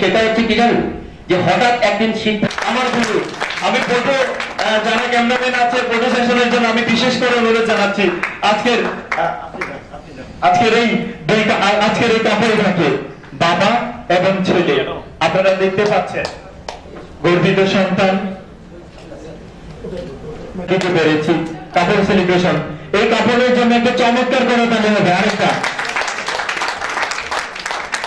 সেটা হচ্ছে কি জানেন? যে হঠাৎ একদিন আমার গুরু আমি ফটো যারা ক্যামেরাম্যান আছে ফটো সেশনের জন্য আমি বিশেষ করে অনুরোধ জানাচ্ছি, আজকের আজকের এই দুইটা আজকের এই কাপড় থাকে বাবা এবং ছেলে। আপনারা দেখতে পাচ্ছেন, গর্বিত সন্তান। দিতে পেরেছি কাপড় সেলিব্রেশন এই কাপড়ের জন্য একটা চমৎকার করে তাহলে হবে, আরেকটা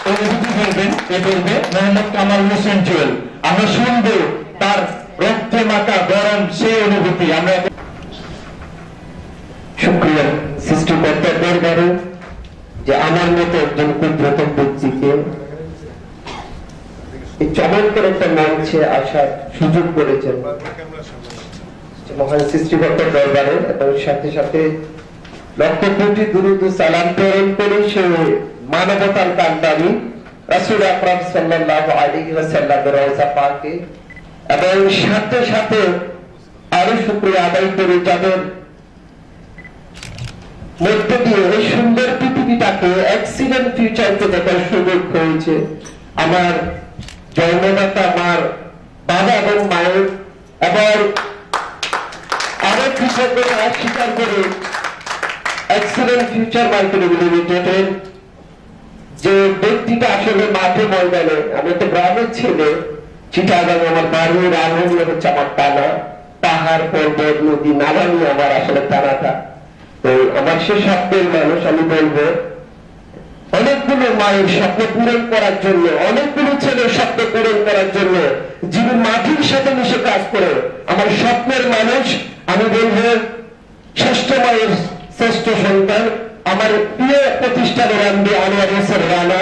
অনুভূতি করবেন এ করবে মোহাম্মদ কামাল হোসেন জুয়েল। আমরা শুনব তার রক্তে মাখা গরম সেই অনুভূতি। আমরা সুপ্রিয় সৃষ্টিকর্তার দরবারে যে আমার মতো একজন ক্ষুদ্রতম ব্যক্তিকে চমৎকার একটা মঞ্চে আসার সুযোগ করেছেন। মহান সৃষ্টিকর্তার দরবারে এবং সাথে সাথে লক্ষ কোটি দুরুদ সালাম প্রেরণ করে সে মানবতার কান্দানি আকরাম পাকে এবং সাথে সাথে আরও আদায় করে যাদের মধ্য দিয়ে এই সুন্দর পৃথিবীটাকে ফিউচারকে দেখার সুযোগ হয়েছে। আমার জন্মদাতা আমার বাবা এবং মায়ের এবং আরও কৃষকরা স্বীকার করে এক্সিলেন্ট ফিউচার মার্কেট লিমিটেডের যে ব্যক্তিটা আসলে মাঠে ময়দানে, আমি তো গ্রামের ছেলে চিটাগাং আমার বাড়ির আনন্দ হচ্ছে আমার টানা পাহাড়, পর্বত, নদী, নালা আমার আসলে টানাটা তো আমার সে স্বপ্নের মানুষ, আমি বলব, অনেকগুলো মায়ের স্বপ্ন পূরণ করার জন্য, অনেকগুলো ছেলের স্বপ্ন পূরণ করার জন্য, যিনি মাটির সাথে মিশে কাজ করে, আমার স্বপ্নের মানুষ, আমি বলব, ষষ্ঠ মায়ের শ্রেষ্ঠ সন্তান, আমার প্রিয় প্রতিষ্ঠানের এমডি আনোয়ার হোসেন রানা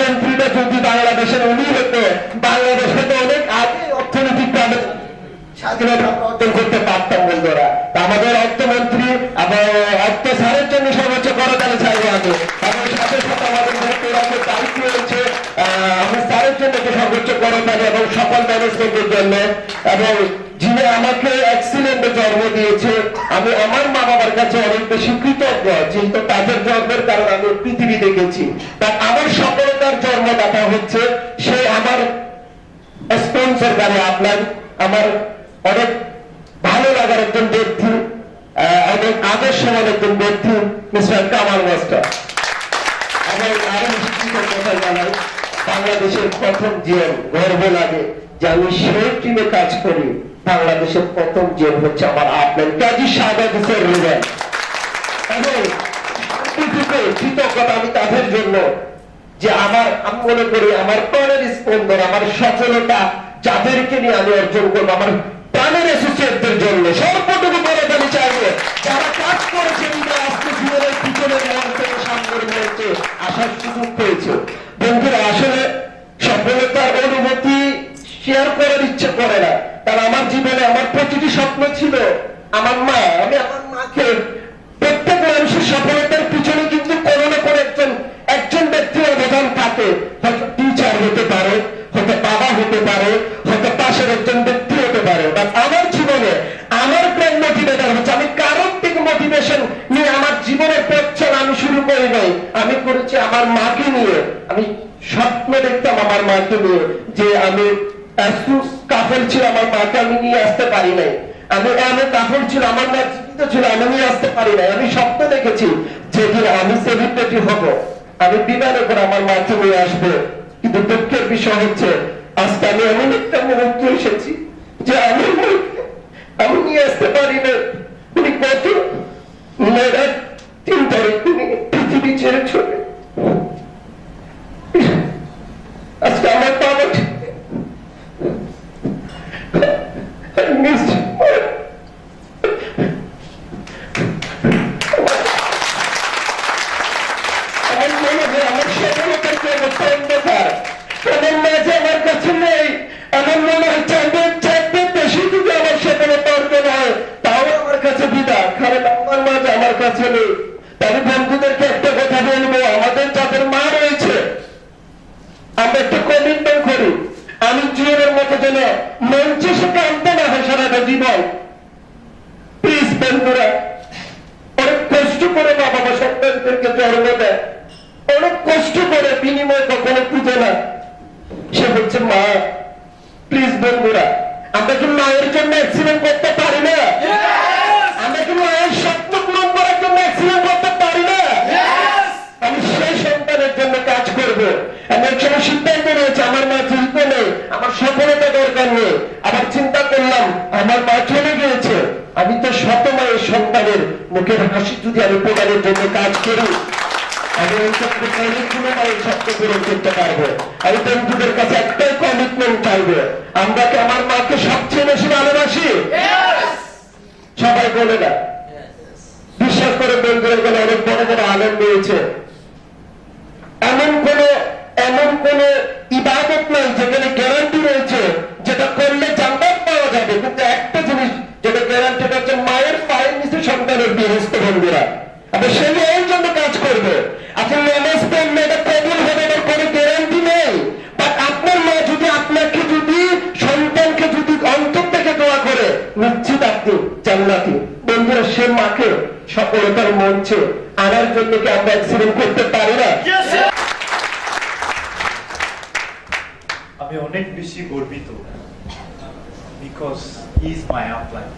বাংলাদেশের উনি হতে বাংলাদেশ অনেক আগে অর্থনৈতিকভাবে স্বাধীনতা অর্জন করতে পারতাম বন্ধুরা। আমাদের অর্থমন্ত্রী এবং অর্থ সারের জন্য সর্বোচ্চ করতালি চাইব আমি এবং সাথে সাথে আমাদের মন্ত্রীরাকে দায়িত্ব রয়েছে আহ, আমরা স্যারের জন্য একটু সর্বোচ্চ করতালি সকল ম্যানেজমেন্টের জন্য এবং যিনি আমাকে অ্যাক্সিডেন্টে জন্ম দিয়েছে, আমি আমার মা বাবার কাছে অনেক বেশি কৃতজ্ঞ। যেহেতু তাদের জন্মের কারণে আমি পৃথিবী দেখেছি। তা আমার সফলতার জন্মদাতা হচ্ছে। সে আমার স্পন্সর করে আপনার। আমার অনেক ভালো লাগার একজন ব্যক্তি অনেক আদর্শবান একজন ব্যক্তি, মিস্টার কামাল মাস্টার। আমার আরও কথা জানাই। বাংলাদেশের প্রথম জিএম গর্ব লাগে যে আমি সেই টিমে কাজ করি, বাংলাদেশের প্রথম জিএম হচ্ছে আমার আপনার কাজী শাহবাগ হোসেন কৃতজ্ঞতা আমি তাদের জন্য যে আমার, আমি মনে করি আমার প্রাণের স্পন্দন, আমার সফলতা যাদেরকে নিয়ে আমি অর্জন করব, আমার প্রাণের অ্যাসোসিয়েটদের জন্য। সর্বটুকু বলে আমি যারা কাজ করেছে আসার সুযোগ পেয়েছে। বন্ধুরা, আসলে সফলতার শেয়ার করার ইচ্ছে করে না। কারণ আমার জীবনে আমার প্রতিটি স্বপ্ন ছিল, আমার মা, আমি আমার মাকে প্রত্যেক মানুষের সফলতার পিছনে কিন্তু কোনো না কোনো একজন একজন ব্যক্তির অবদান থাকে। হয়তো টিচার হতে পারে, হয়তো বাবা হতে পারে, হয়তো পাশের একজন ব্যক্তি হতে পারে। বাট আমার জীবনে আমার প্রেম মোটিভেটার হচ্ছে, আমি কারোর থেকে মোটিভেশন নিয়ে আমার জীবনের পথ আমি শুরু করি নাই। আমি করেছি আমার মাকে নিয়ে, আমি স্বপ্ন দেখতাম আমার মাকে নিয়ে যে আমি কাফেল ছিল, আমার মাকে আমি নিয়ে আসতে পারি নাই। আমি এমন কাফের ছিল, আমার মা জীবিত ছিল, আমি নিয়ে আসতে পারি নাই। আমি স্বপ্ন দেখেছি যেদিন আমি সেলিব্রিটি হব। আমি বিমানে করে আমার মাকে নিয়ে আসব। কিন্তু দুঃখের বিষয় হচ্ছে, আজকে আমি এমন একটা মুহূর্তে এসেছি জিওরের মতো যেন মঞ্চে সে কানতে না হয় সারাটা জীবন। প্লিজ বন্ধুরা, অনেক কষ্ট করে বাবা সন্তানদেরকে আমি তো শত মায়ের সন্তানের মুখের হাসি যদি আমি প্রদানের জন্য কাজ করি আমি অন্তত অনেকগুলো মায়ের স্বপ্ন পূরণ করতে পারব। আমি বন্ধুদের কাছে একটাই কমিটমেন্ট চাইব আমরা কি আমার মাকে সবচেয়ে বেশি ভালোবাসি? সবাই বলে না। বিশ্বাস করে বন্ধুরা গেলে অনেক বড় বড় আনন্দ হয়েছে এমন কোন এমন কোন ইবাদত নাই যেখানে গ্যারান্টি রয়েছে সফলতার মঞ্চে আনার জন্য কি আমরা অ্যাক্সিডেন্ট করতে পারি না? আমি অনেক বেশি গর্বিত বিকজ ইজ মাই আপলাইন।